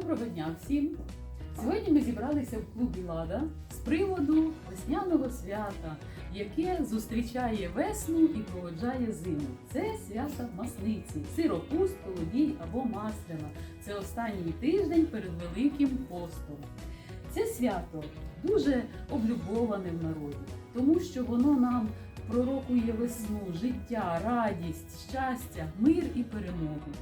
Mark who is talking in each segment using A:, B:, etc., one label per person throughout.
A: Доброго дня всім! Сьогодні ми зібралися в клубі Лада з приводу весняного свята, яке зустрічає весну і проводжає зиму. Це свято масниці, сиропуст, колодій або масляна. Це останній тиждень перед Великим постом. Це свято дуже облюбоване в народі, тому що воно нам пророкує весну, життя, радість, щастя, мир і перемогу.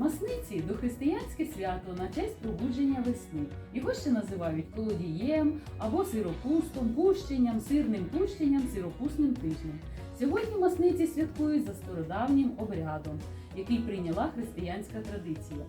A: Масниці дохристиянське свято на честь пробудження весни. Його ще називають колодієм або сиропустом, пущенням, сирним пущенням, сиропусним тижнем. Сьогодні масниці святкують за стародавнім обрядом, який прийняла християнська традиція.